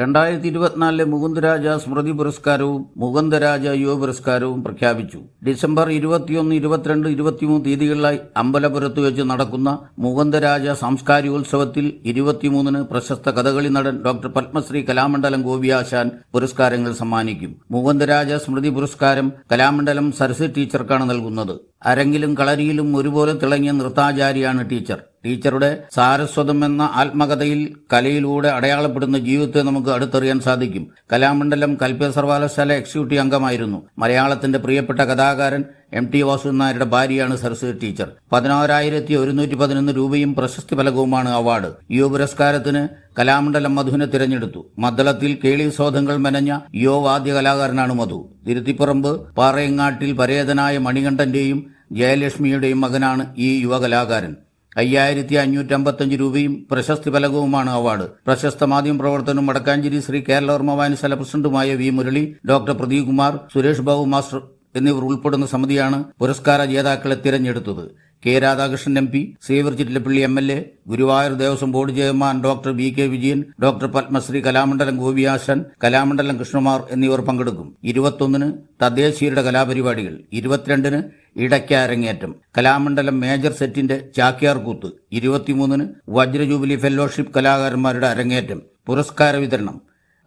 രണ്ടായിരത്തി ഇരുപത്തിനാലിലെ മുകുന്ദരാജ സ്മൃതി പുരസ്കാരവും മുകുന്ദരാജ യുവ പുരസ്കാരവും പ്രഖ്യാപിച്ചു. ഡിസംബർ ഇരുപത്തിയൊന്ന് ഇരുപത്തിരണ്ട് ഇരുപത്തിമൂന്ന് തീയതികളിലായി അമ്പലപുരത്ത് വെച്ച് നടക്കുന്ന മുകുന്ദരാജ സാംസ്കാരികോത്സവത്തിൽ ഇരുപത്തിമൂന്നിന് പ്രശസ്ത കഥകളി നടൻ ഡോക്ടർ പത്മശ്രീ കലാമണ്ഡലം ഗോപിയാശാൻ പുരസ്കാരങ്ങൾ സമ്മാനിക്കും. മുകുന്ദരാജ സ്മൃതി പുരസ്കാരം കലാമണ്ഡലം സരസ്വതി ടീച്ചർക്കാണ് നൽകുന്നത്. അരങ്ങിലും കളരിയിലും ഒരുപോലെ തിളങ്ങിയ നൃത്താചാരിയാണ് ടീച്ചർ. ടീച്ചറുടെ സാരസ്വതം എന്ന ആത്മകഥയിൽ കലയിലൂടെ അടയാളപ്പെടുന്ന ജീവിതത്തെ നമുക്ക് അടുത്തറിയാൻ സാധിക്കും. കലാമണ്ഡലം കൽപ്പ സർവകലാശാല എക്സിക്യൂട്ടീവ് അംഗമായിരുന്നു. മലയാളത്തിന്റെ പ്രിയപ്പെട്ട കഥാകാരൻ എം ടി വാസുനായരുടെ നായരുടെ ഭാര്യയാണ് സരസ്വതി ടീച്ചർ. പതിനാറായിരത്തി ഒരുന്നൂറ്റി പതിനൊന്ന് രൂപയും പ്രശസ്തി ഫലകവുമാണ് അവാർഡ്. യുവ പുരസ്കാരത്തിന് കലാമണ്ഡലം മധുവിനെ തിരഞ്ഞെടുത്തു. മദ്ദളത്തിൽ കേളി സോധങ്ങൾ മെനഞ്ഞ യുവ വാദ്യ കലാകാരനാണ് മധു. തിരുത്തിപ്പറമ്പ് പാറയങ്ങാട്ടിൽ പരേതനായ മണികണ്ഠന്റെയും ജയലക്ഷ്മിയുടെയും മകനാണ് ഈ യുവ കലാകാരൻ അയ്യായിരത്തി അഞ്ഞൂറ്റി അമ്പത്തഞ്ച് രൂപയും പ്രശസ്തി ഫലകവുമാണ് അവാർഡ്. പ്രശസ്ത മാധ്യമ പ്രവർത്തനം വടക്കാഞ്ചേരി ശ്രീ കേരളവർമ്മ വായനശാല പ്രസിഡന്റുമായ V Murali doctor Pradeep Kumar Suresh Babu master എന്നിവർ ഉൾപ്പെടുന്ന സമിതിയാണ് പുരസ്കാര ജേതാക്കളെ തിരഞ്ഞെടുത്തത്. K Radhakrishnan M P Xavier Chittilappilly M L A Guruvayur Devaswom board chairman doctor V K Vijayan doctor Padmashri Kalamandalam Gopiasan Kalamandalam Krishnakumar എന്നിവർ പങ്കെടുക്കും. ഇരുപത്തൊന്നിന് തദ്ദേശീയരുടെ കലാപരിപാടികൾ ഇരുപത്തിരണ്ടിന് ഇടയ്ക്ക അരങ്ങേറ്റം കലാമണ്ഡലം മേജർ സെറ്റിന്റെ ചാക്യാർ കൂത്ത് ഇരുപത്തിമൂന്നിന് വജ്രജൂബിലി ഫെല്ലോഷിപ്പ് കലാകാരന്മാരുടെ അരങ്ങേറ്റം പുരസ്കാര വിതരണം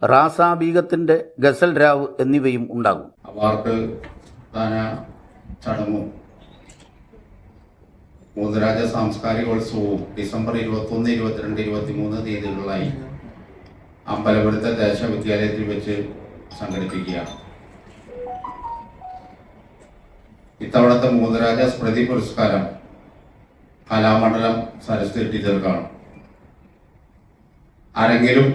റാസാബീഗത്തിന്റെ ഗസൽ രാവ് എന്നിവയും ഉണ്ടാകും. അവാർഡ് ദാന ചടങ്ങും മൂന്നരാജ സാംസ്കാരികോത്സവവും ഡിസംബർ ഇരുപത്തൊന്ന് ഇരുപത്തിരണ്ട് ഇരുപത്തിമൂന്ന് തീയതികളിലായി അമ്പലപുരത്തെ ദേശവിദ്യാലയത്തിൽ വെച്ച് സംഘടിപ്പിക്കുക ഇത്തവണത്തെ മൂന്നരാജ സ്മൃതി പുരസ്കാരം കലാമണ്ഡലം സരസ്വതി ടീച്ചർക്കാണ്. ആരെങ്കിലും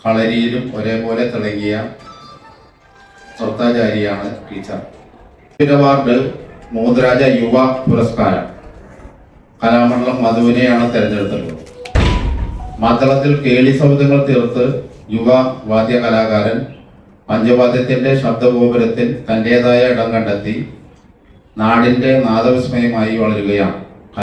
കളരിയിലും ഒരേപോലെ തിളങ്ങിയ ശ്രദ്ധാചാരിയാണ് ടീച്ചർ. അവാർഡ് മോദരാജ യുവ പുരസ്കാരം. കലാമണ്ഡലം മധുവിനെയാണ് തെരഞ്ഞെടുത്തിട്ടുള്ളത്. മദ്ദളത്തിൽ കേളി സൗധങ്ങൾ തീർത്ത് യുവ വാദ്യ കലാകാരൻ പഞ്ചവാദ്യത്തിന്റെ ശബ്ദഗോപുരത്തിൽ തന്റേതായ ഇടം കണ്ടെത്തി നാടിന്റെ നാദവിസ്മയമായി വളരുകയാണ്.